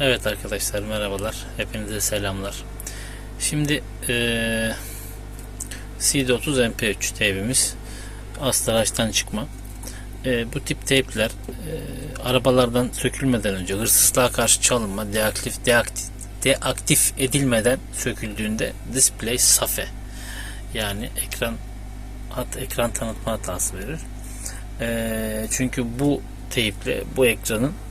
Evet arkadaşlar merhabalar. Hepinize selamlar. Şimdi eee CD30 MP3 teybimiz Astraj'tan çıkma. Eee, bu tip teypler eee, arabalardan sökülmeden önce hırsızlığa karşı çalınma deaktif, deaktif, deaktif edilmeden söküldüğünde display safe yani ekran hat ekran tanıtma hatası verir. Eee, çünkü bu teyple bu ekranın e,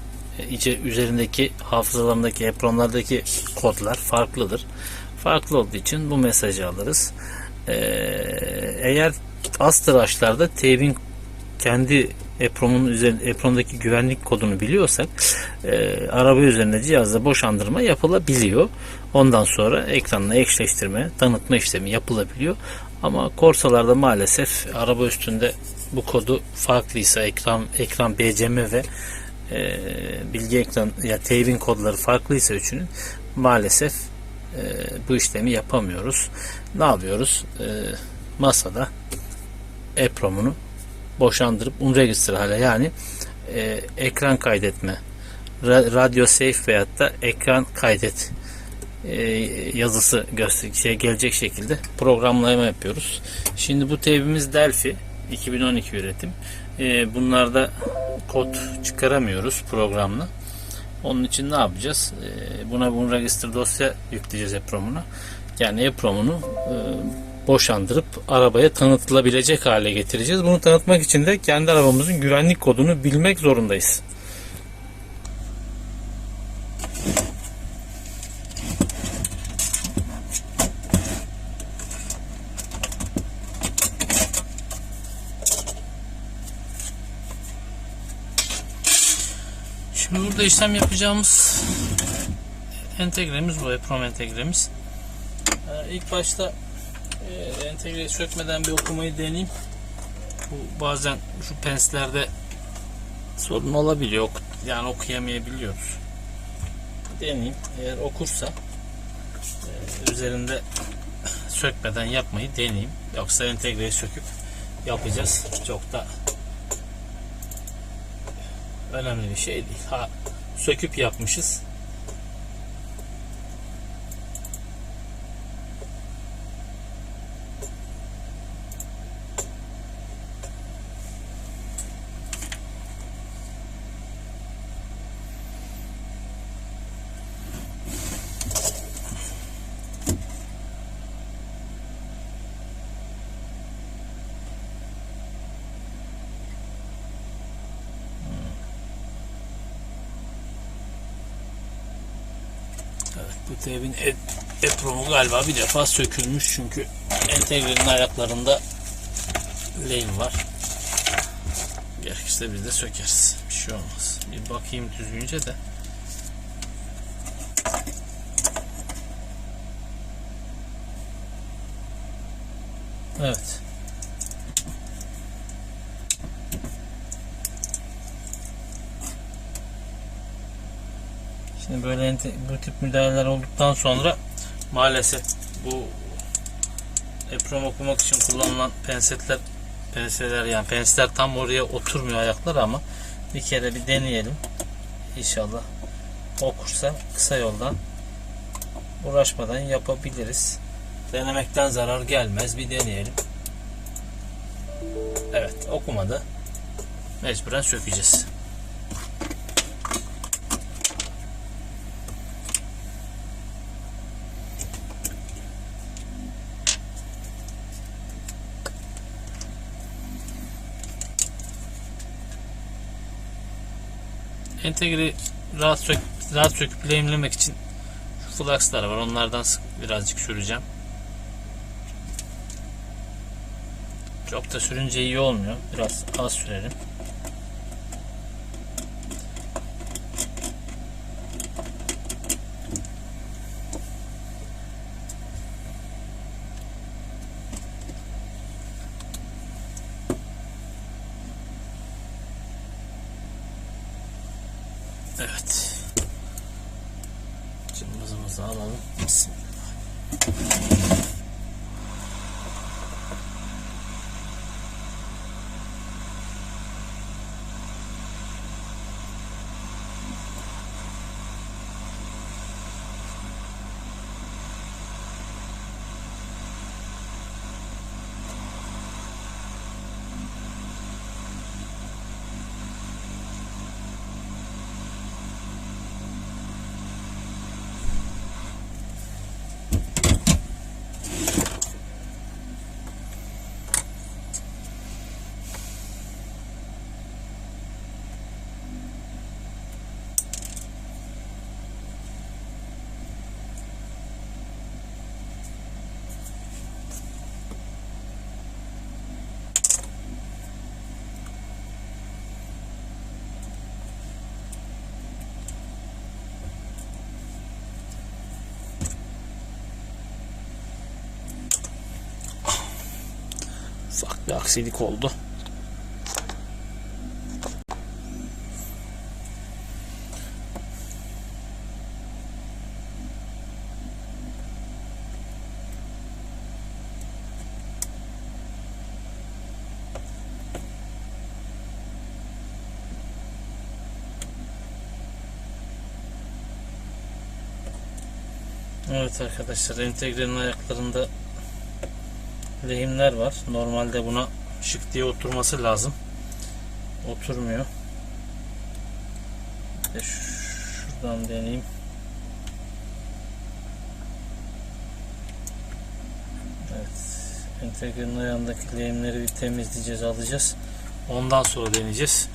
içe üzerindeki hafızalarındaki EEPROM'lardaki kodlar farklıdır. Farklı olduğu için bu mesajı alırız. Ee, eğer az tıraşlarda teybin kendi EEPROM'un üzerinde EEPROM'daki güvenlik kodunu biliyorsak e, araba üzerinde cihazda boşandırma yapılabiliyor. Ondan sonra ekranla eşleştirme, tanıtma işlemi yapılabiliyor. Ama korsalarda maalesef araba üstünde bu kodu farklıysa ekran ekran BCM ve e, bilgi ekran ya teybin kodları farklıysa üçünün maalesef e, bu işlemi yapamıyoruz. Ne yapıyoruz? E, masada EPROM'unu boşandırıp unregister hale yani e, ekran kaydetme ra- radyo safe veyahut da ekran kaydet e, yazısı şey gelecek şekilde programlama yapıyoruz. Şimdi bu teybimiz Delphi 2012 üretim. E, bunlarda kod çıkaramıyoruz programla. Onun için ne yapacağız? E, buna bunu register dosya yükleyeceğiz EPROM'una. Yani EPROM'unu e, boşandırıp arabaya tanıtılabilecek hale getireceğiz. Bunu tanıtmak için de kendi arabamızın güvenlik kodunu bilmek zorundayız. Şimdi burada işlem yapacağımız entegremiz bu EPROM entegremiz. Ee, ilk başta e, entegreyi sökmeden bir okumayı deneyeyim. Bu bazen şu penslerde sorun olabiliyor. Yani okuyamayabiliyoruz. Deneyeyim. Eğer okursa e, üzerinde sökmeden yapmayı deneyeyim. Yoksa entegreyi söküp yapacağız. Çok da önemli bir şey değil. Ha söküp yapmışız. Evet bu teybin e- EPROM'u galiba bir defa sökülmüş çünkü entegrenin ayaklarında lane var. Gerekirse biz de sökeriz. Bir şey olmaz. Bir bakayım düzgünce de. Evet. Şimdi böyle bu tip müdahaleler olduktan sonra maalesef bu EPROM okumak için kullanılan pensetler penseler yani pensler tam oraya oturmuyor ayaklar ama bir kere bir deneyelim. İnşallah okursa kısa yoldan uğraşmadan yapabiliriz. Denemekten zarar gelmez. Bir deneyelim. Evet okumadı. Mecburen sökeceğiz. Entegre rahat sök rahat söküp lehimlemek için şu flakslar var. Onlardan sık birazcık süreceğim. Çok da sürünce iyi olmuyor. Biraz az sürelim. Evet. Cımbızımızı alalım. Bir aksilik oldu. Evet arkadaşlar entegrenin ayaklarında lehimler var. Normalde buna şık diye oturması lazım. Oturmuyor. De şuradan deneyeyim. Evet. Entegrenin ayağındaki lehimleri bir temizleyeceğiz, alacağız. Ondan sonra deneyeceğiz.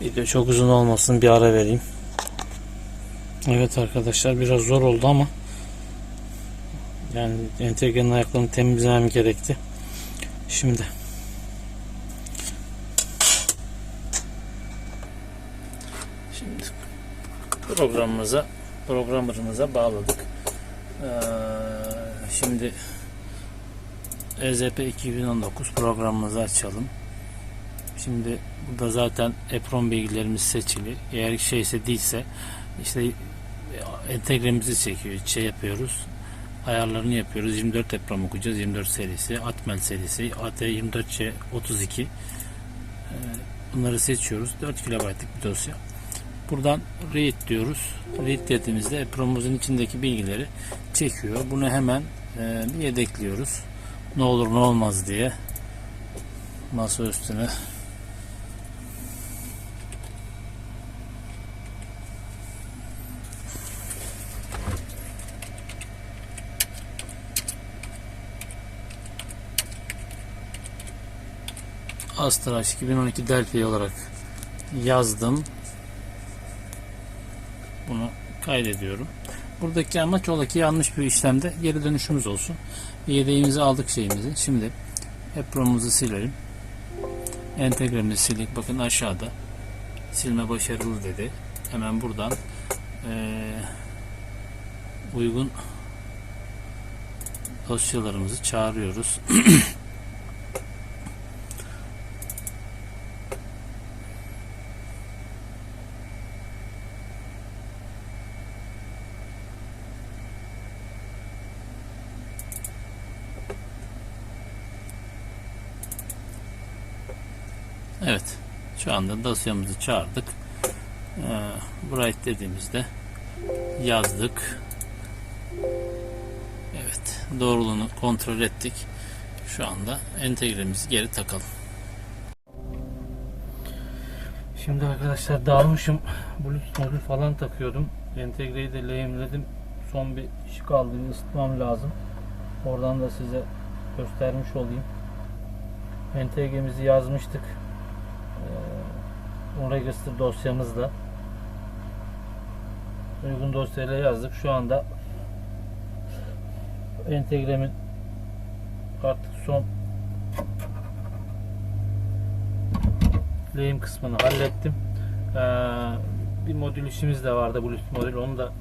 Video çok uzun olmasın bir ara vereyim. Evet arkadaşlar biraz zor oldu ama yani entegrenin ayaklarını temizlemem gerekti. Şimdi Şimdi programımıza programımıza bağladık. Ee, şimdi EZP 2019 programımızı açalım. Şimdi burada zaten EPROM bilgilerimiz seçili. Eğer şeyse değilse işte entegremizi çekiyor, şey yapıyoruz ayarlarını yapıyoruz. 24 EPROM okuyacağız. 24 serisi, Atmel serisi, AT24C 32. Ee, Bunları seçiyoruz. 4 KB'lık bir dosya. Buradan read diyoruz. Read dediğimizde EPROM'umuzun içindeki bilgileri çekiyor. Bunu hemen e, bir yedekliyoruz. Ne olur ne olmaz diye masa üstüne Astraş 2012 Delphi olarak yazdım. Bunu kaydediyorum. Buradaki amaç oradaki yanlış bir işlemde geri dönüşümüz olsun. Yedeğimizi aldık şeyimizi. Şimdi EPROM'umuzu silelim. Entegremizi sildik. Bakın aşağıda silme başarılı dedi. Hemen buradan eee, uygun dosyalarımızı çağırıyoruz. Evet. Şu anda dosyamızı çağırdık. Ee, write dediğimizde yazdık. Evet. Doğruluğunu kontrol ettik. Şu anda entegremizi geri takalım. Şimdi arkadaşlar dağılmışım. Bluetooth modül falan takıyordum. Entegreyi de lehimledim. Son bir işi kaldı. Bir ısıtmam lazım. Oradan da size göstermiş olayım. Entegremizi yazmıştık. Register dosyamızda uygun dosyayla yazdık. Şu anda entegremin artık son lehim kısmını hallettim. Ee, bir modül işimiz de vardı Bluetooth modül. Onu da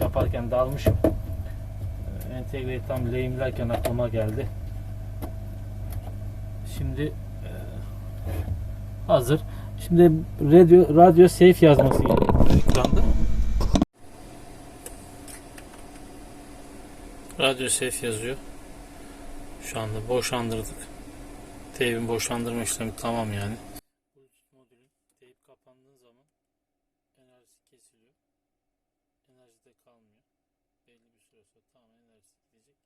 yaparken dalmışım. Ee, entegreyi tam lehimlerken aklıma geldi. Şimdi e, hazır. Şimdi radio, radyo safe yazması ekranda. Radyo safe yazıyor. Şu anda boşandırdık. Teybin boşandırma işlemi tamam yani. Bluetooth modülün teyp kapandığı zaman enerjisi kesiliyor. Enerji de kalmıyor. Belli bir süre sonra tamamen enerjisi gidecek.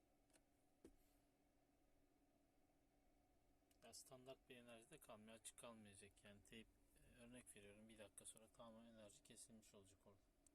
Ya standart bir enerji de kalmıyor. Açık kalmayacak yani teyp e, örnek veriyorum bir dakika sonra tamamen enerji kesilmiş olacak orada.